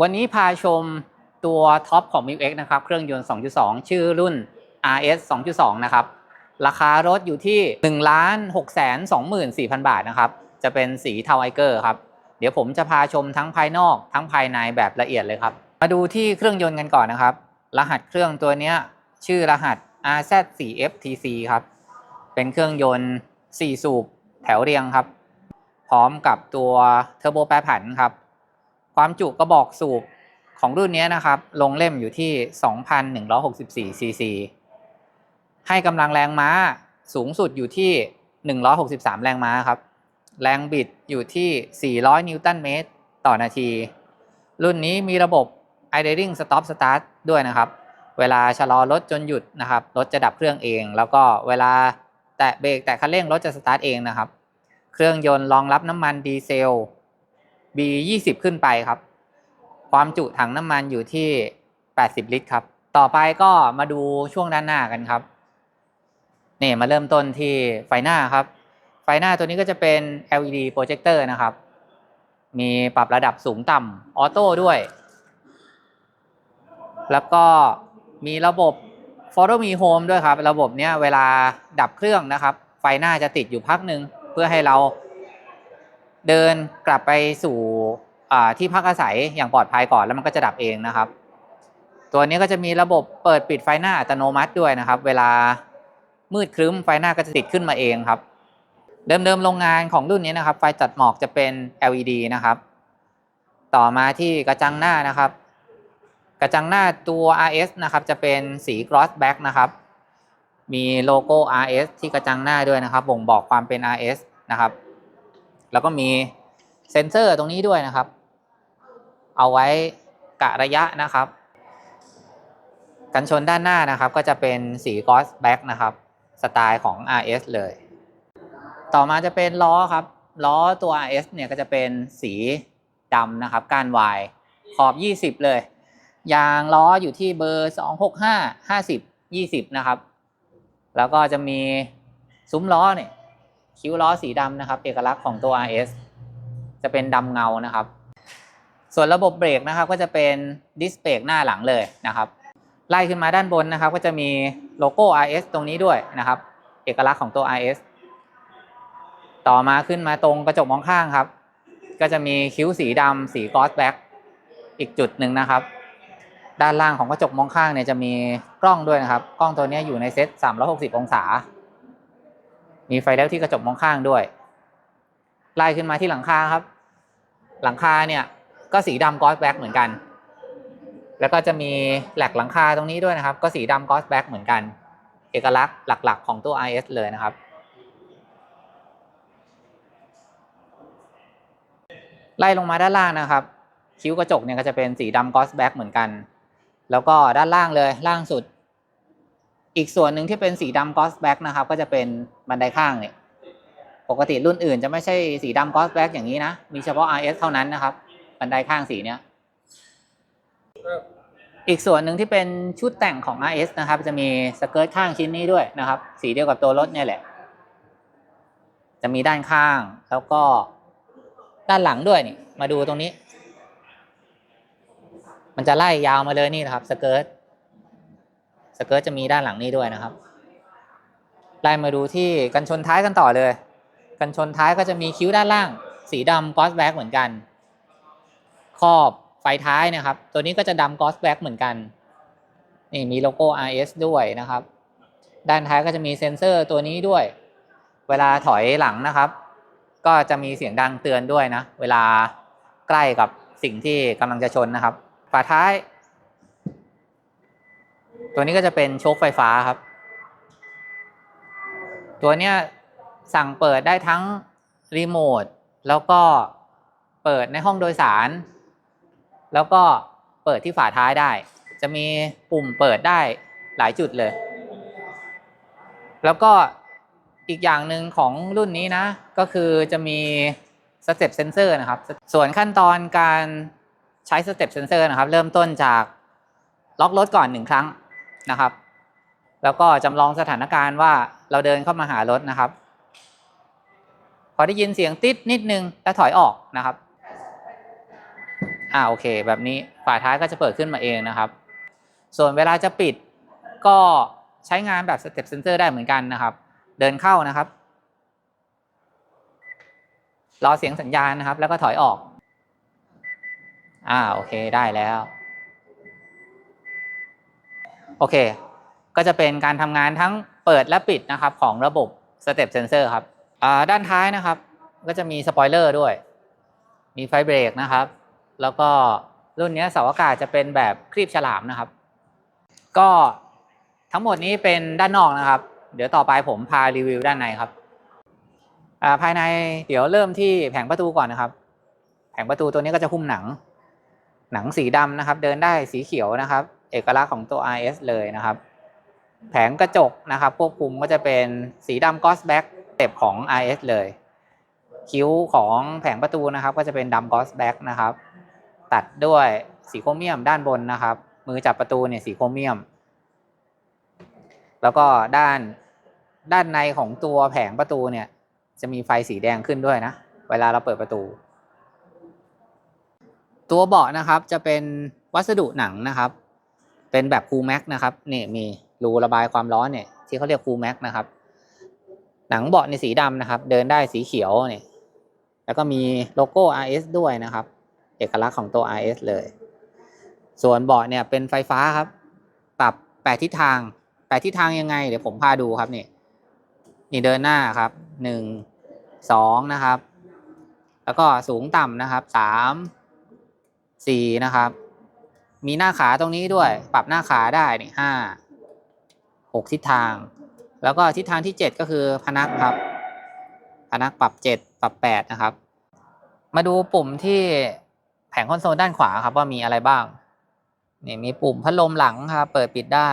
วันนี้พาชมตัวท็อปของ m i x นะครับ เครื่องยนต์ 2.2 ชื่อรุ่น RS 2.2 นะครับ ราคารถอยู่ที่1ล้าน6แสน24,000 บาทนะครับ จะเป็นสีเทาไอเกอร์ครับ เดี๋ยวผมจะพาชมทั้งภายนอกทั้งภายในแบบละเอียดเลยครับ มาดูที่เครื่องยนต์กันก่อนนะครับ รหัสเครื่องตัวนี้ชื่อรหัส RZ4FTC ครับ เป็นเครื่องยนต์ 4 สูบแถวเรียงครับ พร้อมกับตัวเทอร์โบแปรผันครับ ความจุกระบอกสูบของรุ่นนี้นะครับ ลงเล่มอยู่ที่ 2,164ซีซีให้กำลังแรงม้าสูงสุดอยู่ที่ 163 แรงม้าครับ แรงบิดอยู่ที่ 400 นิวตันเมตร ต่อนาที รุ่นนี้มีระบบ idling stop start ด้วยนะครับ เวลาชะลอรถจนหยุดนะครับ รถจะดับเครื่องเอง แล้วก็เวลาแตะเบรกแตะคันเร่งรถจะสตาร์ทเองนะครับ เครื่องยนต์รองรับน้ำมันดีเซล B20 ขึ้นไปครับ ความจุถังน้ำมันอยู่ที่ 80 ลิตรครับ ต่อไปก็มาดูช่วงด้านหน้ากันครับนี่มาเริ่มต้นที่ไฟหน้าครับ ไฟหน้าตัวนี้ก็จะเป็น LED โปรเจคเตอร์นะครับ มีปรับระดับสูงต่ำออโต้ด้วย แล้วก็มีระบบ Follow Me Home ด้วยครับ ระบบเนี้ยเวลาดับเครื่องนะครับ ไฟหน้าจะติดอยู่พักหนึ่งเพื่อให้เรา เดินกลับไปสู่ที่พักอาศัยอย่างปลอดภัยก่อนแล้วมันก็จะดับเองนะครับ ตัวนี้ก็จะมีระบบเปิดปิดไฟหน้าอัตโนมัติด้วยนะครับ เวลามืดครึ้มไฟหน้าก็จะติดขึ้นมาเองครับ เดิมๆโรงงานของรุ่นนี้นะครับ ไฟจัดหมอกจะเป็น LED นะครับ ต่อมาที่กระจังหน้านะครับ กระจังหน้าตัว RS นะครับจะเป็นสี gloss black นะครับ มีโลโก้ RS ที่กระจังหน้าด้วยนะครับบ่งบอกความเป็น RS นะครับ แล้วก็มีเซ็นเซอร์ตรงนี้ด้วยนะครับ เอาไว้กะระยะนะครับ กันชนด้านหน้านะครับ ก็จะเป็นสี gloss black นะครับสไตล์ของ RS เลย ต่อมาจะเป็นล้อครับ ล้อตัว RS เนี่ยก็จะเป็นสีดำนะครับ ก้านวายขอบ 20 เลย ยางล้ออยู่ที่เบอร์ 265 50 20 นะครับ แล้วก็จะมีซุ้มล้อเนี่ย คิ้วล้อสีดำนะครับ เอกลักษณ์ของตัว RS จะเป็นดำเงานะครับ ส่วนระบบเบรกนะครับก็จะเป็นดิสเบรกหน้าหลังเลยนะครับ ไล่ขึ้นมาด้านบนนะครับ ก็จะมีโลโก้ RS ตรงนี้ด้วยนะครับ เอกลักษณ์ของตัว RS ต่อมาขึ้นมาตรงกระจกมองข้างครับ ก็จะมีคิ้วสีดำสีกอสแบ็กอีกจุดหนึ่งนะครับ ด้านล่างของกระจกมองข้างเนี่ยจะมีกล้องด้วยนะครับ กล้องตัวนี้อยู่ในเซต360 องศา มีไฟเลี้ยวที่กระจกมองข้างด้วย ไล่ขึ้นมาที่หลังคาครับ หลังคาเนี่ยก็สีดำกอสแบ็กเหมือนกัน แล้วก็จะมีแหลกหลังคาตรงนี้ด้วยนะครับ ก็สีดำกอสแบ็กเหมือนกัน เอกลักษณ์หลัก ๆ ของตัว IS เลยนะครับไล่ลงมาด้านล่างนะครับ คิ้วกระจกเนี่ยก็จะเป็นสีดำกอสแบ็กเหมือนกัน แล้วก็ด้านล่างเลยล่างสุด อีกส่วนหนึ่งที่เป็นสีดำกอสแบ็กนะครับ ก็จะเป็นบันไดข้างเนี่ยปกติรุ่นอื่นจะไม่ใช่สีดำกอสแบ็กอย่างนี้นะ มีเฉพาะ RS เท่านั้นนะครับ บันไดข้างสีเนี้ยอีกส่วนหนึ่งที่เป็นชุดแต่งของ RS นะครับ จะมีสเกิร์ตข้างชิ้นนี้ด้วยนะครับ สีเดียวกับตัวรถเนี่ยแหละ จะมีด้านข้างแล้วก็ด้านหลังด้วยนี่ มาดูตรงนี้ มันจะไล่ยาวมาเลยนี่นะครับสเกิร์ต เกิร์ตจะมีด้านหลังนี้ด้วยนะครับไล่มาดูที่กันชนท้ายกันต่อเลย กันชนท้ายก็จะมีคิ้วด้านล่าง สีดำกอสแบ็กเหมือนกันครอบไฟท้ายนะครับ ตัวนี้ก็จะดำกอสแบ็กเหมือนกันนี่มีโลโก้ RS ด้วยนะครับ ด้านท้ายก็จะมีเซ็นเซอร์ตัวนี้ด้วย เวลาถอยหลังนะครับ ก็จะมีเสียงดังเตือนด้วยนะ เวลาใกล้กับสิ่งที่กำลังจะชนนะครับ ฝาท้าย ตัวนี้ก็จะเป็นโชคไฟฟ้าครับ ตัวเนี้ยสั่งเปิดได้ทั้งรีโมทแล้วก็เปิดในห้องโดยสาร แล้วก็เปิดที่ฝาท้ายได้ จะมีปุ่มเปิดได้หลายจุดเลย แล้วก็อีกอย่างหนึ่งของรุ่นนี้นะ ก็คือจะมีสเต็ปเซนเซอร์นะครับ ส่วนขั้นตอนการใช้สเต็ปเซนเซอร์นะครับ เริ่มต้นจากล็อกรถก่อนหนึ่งครั้ง นะครับ แล้วก็จำลองสถานการณ์ว่าเราเดินเข้ามาหารถนะครับ พอได้ยินเสียงติดนิดนึงแล้วถอยออกนะครับอ่าโอเค แบบนี้ฝาท้ายก็จะเปิดขึ้นมาเองนะครับ ส่วนเวลาจะปิดก็ใช้งานแบบสเต็ปเซนเซอร์ได้เหมือนกันนะครับ เดินเข้านะครับ รอเสียงสัญญาณนะครับ แล้วก็ถอยออก อ่าโอเคได้แล้ว โอเค ก็จะเป็นการทำงานทั้งเปิดและปิดนะครับของระบบ Step Sensor ครับอ่าด้านท้ายนะครับ ก็จะมีสปอยเลอร์ด้วย มีไฟเบรกนะครับ แล้วก็รุ่นนี้เสาอากาศจะเป็นแบบครีบฉลามนะครับ ก็ทั้งหมดนี้เป็นด้านนอกนะครับ เดี๋ยวต่อไปผมพารีวิวด้านในครับอ่าภายในเดี๋ยวเริ่มที่แผงประตูก่อนนะครับ แผงประตูตัวนี้ก็จะหุ้มหนัง หนังสีดำนะครับ เดินได้สีเขียวนะครับ เอกลักษณ์ของตัว RS เลยนะครับ แผงกระจกนะครับควบคุมก็จะเป็นสีดำกอสแบ็กเต็บของ RS เลย คิ้วของแผงประตูนะครับก็จะเป็นดำกอสแบ็กนะครับ ตัดด้วยสีโครเมียมด้านบนนะครับ มือจับประตูเนี่ยสีโครเมียม แล้วก็ด้านด้านในของตัวแผงประตูเนี่ย จะมีไฟสีแดงขึ้นด้วยนะ เวลาเราเปิดประตู ตัวเบาะนะครับจะเป็นวัสดุหนังนะครับ เป็นแบบคูแม็กนะครับนี่มีรูระบายความร้อนเนี่ยที่เขาเรียกคูแม็กนะครับ หนังเบาะในสีดำนะครับ เดินได้สีเขียวเนี่ยแล้วก็มีโลโก้ RS ด้วยนะครับ เอกลักษณ์ของตัว RS เลย ส่วนเบาะเนี่ยเป็นไฟฟ้าครับ ปรับแปดทิศทางแปดทิศทางยังไง เดี๋ยวผมพาดูครับนี่นี่เดินหน้าครับหนึ่งสองนะครับ แล้วก็สูงต่ำนะครับสามสี่นะครับ มีหน้าขาตรงนี้ด้วย ปรับหน้าขาได้นี่ห้าหกทิศทาง แล้วก็ทิศทางที่เจ็ดก็คือพนักครับ พนักปรับเจ็ดปรับแปดนะครับ มาดูปุ่มที่แผงคอนโซลด้านขวาครับว่ามีอะไรบ้างนี่มีปุ่มพัดลมหลังครับเปิดปิดได้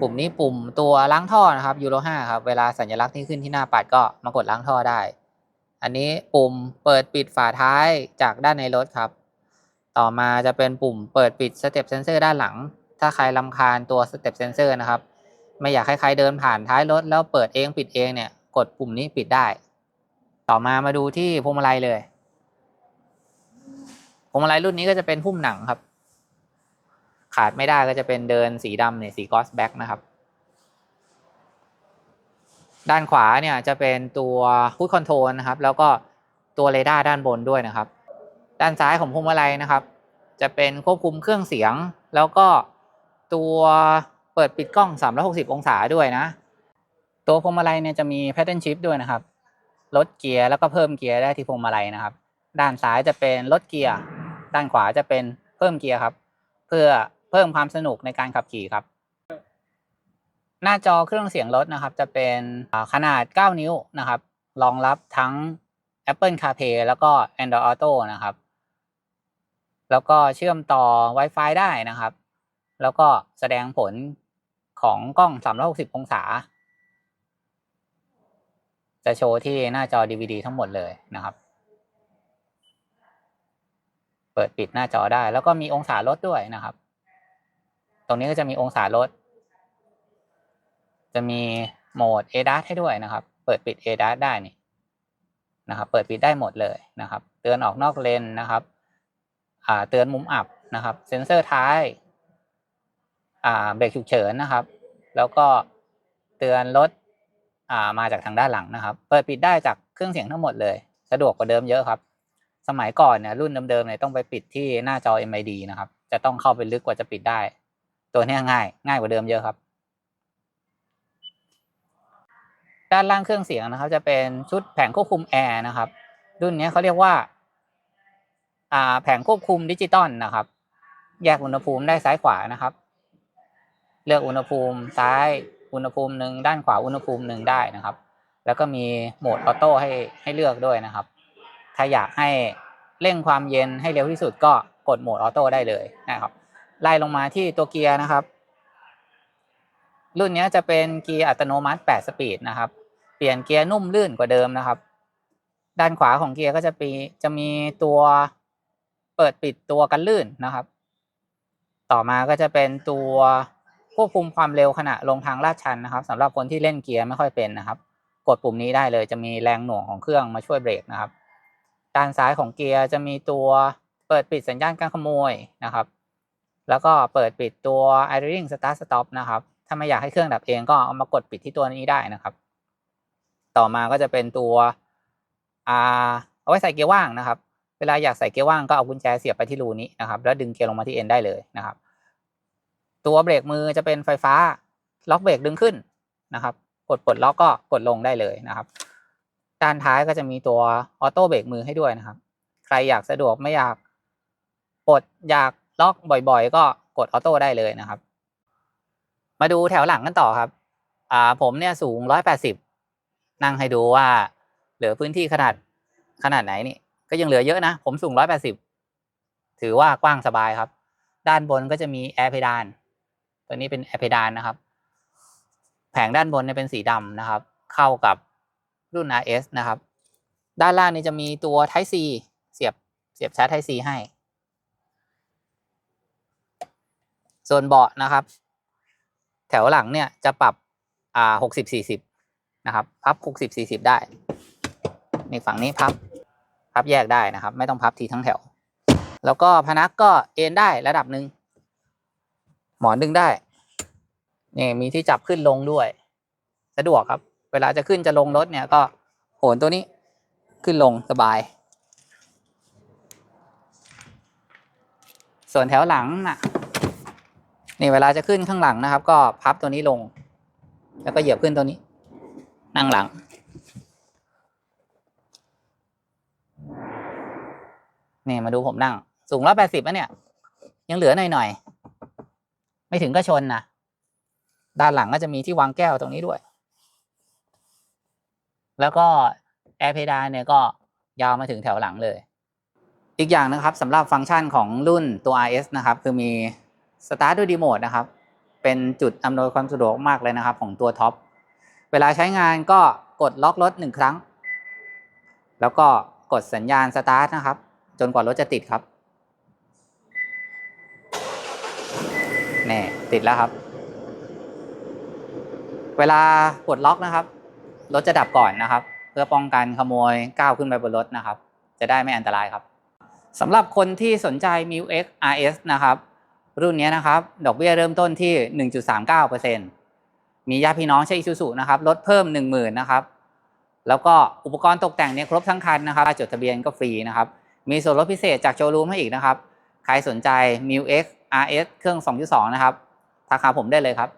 ปุ่มนี้ปุ่มตัวล้างท่อนะครับยูโร5ครับเวลาสัญลักษณ์ที่ขึ้นที่หน้าปัดก็มากดล้างท่อได้ อันนี้ปุ่มเปิดปิดฝาท้ายจากด้านในรถครับ ต่อมาจะเป็นปุ่มเปิดปิดสเต็ปเซนเซอร์ด้านหลัง ถ้าใครลำคาญตัวสเต็ปเซนเซอร์นะครับ ไม่อยากให้ใครเดินผ่านท้ายรถแล้วเปิดเองปิดเองเนี่ย กดปุ่มนี้ปิดได้ ต่อมามาดูที่พวงมาลัยเลยพวงมาลัยรุ่นนี้ก็จะเป็นหุ้มหนังครับ ขาดไม่ได้ก็จะเป็นเดินสีดำเนี่ยสีกอสแบ็กนะครับ ด้านขวาเนี่ยจะเป็นตัวพุทคอนโทรลนะครับ แล้วก็ตัวเรดาร์ด้านบนด้วยนะครับ ด้านซ้ายของพวงมาลัยนะครับ จะเป็นควบคุมเครื่องเสียง แล้วก็ตัวเปิดปิดกล้อง 360 องศาด้วยนะ ตัวพวงมาลัยเนี่ยจะมีแพทเทิร์นชิฟด้วยนะครับ ลดเกียร์แล้วก็เพิ่มเกียร์ได้ที่พวงมาลัยนะครับ ด้านซ้ายจะเป็นลดเกียร์ ด้านขวาจะเป็นเพิ่มเกียร์ครับ เพื่อเพิ่มความสนุกในการขับขี่ครับ หน้าจอเครื่องเสียงรถนะครับ จะเป็นขนาด 9 นิ้วนะครับ รองรับทั้ง Apple CarPlay แล้วก็ Android Auto นะครับ แล้วก็เชื่อมต่อ Wi-Fi ได้นะครับ แล้วก็แสดงผลของกล้อง 360 องศา จะโชว์ที่หน้าจอ DVD ทั้งหมดเลยนะครับ เปิดปิดหน้าจอได้ แล้วก็มีองศาลดด้วยนะครับ ตรงนี้ก็จะมีองศาลด จะมีโหมด ADAS ให้ด้วยนะครับ เปิดปิด ADAS ได้นี่นะครับ เปิดปิดได้หมดเลยนะครับ เตือนออกนอกเลนนะครับ เตือนมุมอับนะครับ เซ็นเซอร์ท้ายเบรกฉุกเฉินนะครับ แล้วก็เตือนรถามาจากทางด้านหลังนะครับ เปิดปิดได้จากเครื่องเสียงทั้งหมดเลย สะดวกกว่าเดิมเยอะครับ สมัยก่อนเนี่ยรุ่นเดิมๆเนี่ยต้องไปปิดที่หน้าจอ MID นะครับ จะต้องเข้าไปลึกกว่าจะปิดได้ ตัวนี้ง่ายง่ายกว่าเดิมเยอะครับ ด้านล่างเครื่องเสียงนะครับ จะเป็นชุดแผงควบคุมแอร์นะครับ รุ่นนี้เขาเรียกว่า แผงควบคุมดิจิตอลนะครับ แยกอุณหภูมิได้ซ้ายขวานะครับ เลือกอุณหภูมิซ้ายอุณหภูมิหนึ่งด้านขวาอุณหภูมิหนึ่งได้นะครับ แล้วก็มีโหมดออโต้ให้ให้เลือกด้วยนะครับ ถ้าอยากให้เร่งความเย็นให้เร็วที่สุดก็กดโหมดออโต้ได้เลยนะครับ ไล่ลงมาที่ตัวเกียร์นะครับ รุ่นนี้จะเป็นเกียร์อัตโนมัติ 8 สปีดนะครับ เปลี่ยนเกียร์นุ่มลื่นกว่าเดิมนะครับ ด้านขวาของเกียร์ก็จะมีจะมีตัว เปิดปิดตัวกันลื่นนะครับ ต่อมาก็จะเป็นตัวควบคุมความเร็วขณะลงทางลาดชันนะครับสำหรับคนที่เล่นเกียร์ไม่ค่อยเป็นนะครับ กดปุ่มนี้ได้เลยจะมีแรงหน่วงของเครื่องมาช่วยเบรกนะครับ ด้านซ้ายของเกียร์จะมีตัวเปิดปิดสัญญาณการขโมยนะครับ แล้วก็เปิดปิดตัว idling start stop นะครับ ถ้าไม่อยากให้เครื่องดับเองก็เอามากดปิดที่ตัวนี้ได้นะครับ ต่อมาก็จะเป็นตัวอ่าเอาไว้ใส่เกียร์ว่างนะครับ เวลาอยากใส่เกียร์ว่างก็เอากุญแจเสียบไปที่รูนี้นะครับ แล้วดึงเกียร์ลงมาที่เอ็นได้เลยนะครับ ตัวเบรกมือจะเป็นไฟฟ้า ล็อกเบรกดึงขึ้นนะครับ กดปลดล็อกก็กดลงได้เลยนะครับ ด้านท้ายก็จะมีตัวออโต้เบรกมือให้ด้วยนะครับ ใครอยากสะดวกไม่อยากกดอยากล็อกบ่อยๆ ก็กดออโต้ได้เลยนะครับ มาดูแถวหลังกันต่อครับ อ่าผมเนี่ยสูงร้อยแปดสิบนั่งให้ดูว่า เหลือพื้นที่ขนาดขนาดไหนนี่ ก็ยังเหลือเยอะนะ ผมสูงร้อยแปดสิบถือว่ากว้างสบายครับ ด้านบนก็จะมีแอร์เพดาน ตัวนี้เป็นแอร์เพดานนะครับ แผงด้านบนเนี่ยเป็นสีดำนะครับ เข้ากับรุ่น RS นะครับ ด้านล่างนี่จะมีตัว Type C เสียบเสียบชาร์จ Type C ให้ ส่วนเบาะนะครับ แถวหลังเนี่ยจะปรับอ่าหกสิบสี่สิบนะครับ พับหกสิบสี่สิบได้ ในฝั่งนี้พับ พับแยกได้นะครับ ไม่ต้องพับทีทั้งแถว แล้วก็พนักก็เอ็นได้ระดับหนึ่งหมอนดึงได้นี่มีที่จับขึ้นลงด้วย สะดวกครับ เวลาจะขึ้นจะลงรถเนี่ยก็โหนตัวนี้ขึ้นลงสบาย ส่วนแถวหลังน่ะนี่เวลาจะขึ้นข้างหลังนะครับ ก็พับตัวนี้ลง แล้วก็เหยียบขึ้นตัวนี้ นั่งหลัง นี่มาดูผมนั่ง สูงร้อยแปดสิบแล้วเนี่ย ยังเหลือหน่อยหน่อยไม่ถึงก็ชนนะด้านหลังก็จะมีที่วางแก้วตรงนี้ด้วย แล้วก็แอร์เพดานเนี่ยก็ยาวมาถึงแถวหลังเลย อีกอย่างนะครับสำหรับฟังก์ชันของรุ่นตัว RS นะครับ คือมี Start ด้วยรีโมทนะครับ เป็นจุดอำนวยความสะดวกมากเลยนะครับ ของตัวท็อป เวลาใช้งานก็กดล็อกรถหนึ่งครั้ง แล้วก็กดสัญญาณสตาร์ทนะครับ จนกว่ารถจะติดครับนี่ติดแล้วครับ เวลากดล็อกนะครับ รถจะดับก่อนนะครับ เพื่อป้องกันขโมยก้าวขึ้นไปบนรถนะครับ จะได้ไม่อันตรายครับสำหรับคนที่สนใจ m i u X RS นะครับ รุ่นนี้นะครับ ดอกเบี้ยเริ่มต้นที่ 1.39%มีญาติพี่น้องใช้ Isuzu นะครับลดเพิ่ม 10,000นะครับ แล้วก็อุปกรณ์ตกแต่งเนี่ยครบทั้งคันนะครับจดทะเบียนก็ฟรีนะครับ มีส่วนลดพิเศษจากโชว์รูมให้อีกนะครับ ใครสนใจ m i u X RS เครื่อง 2.2 นะครับทักหาผมได้เลยครับ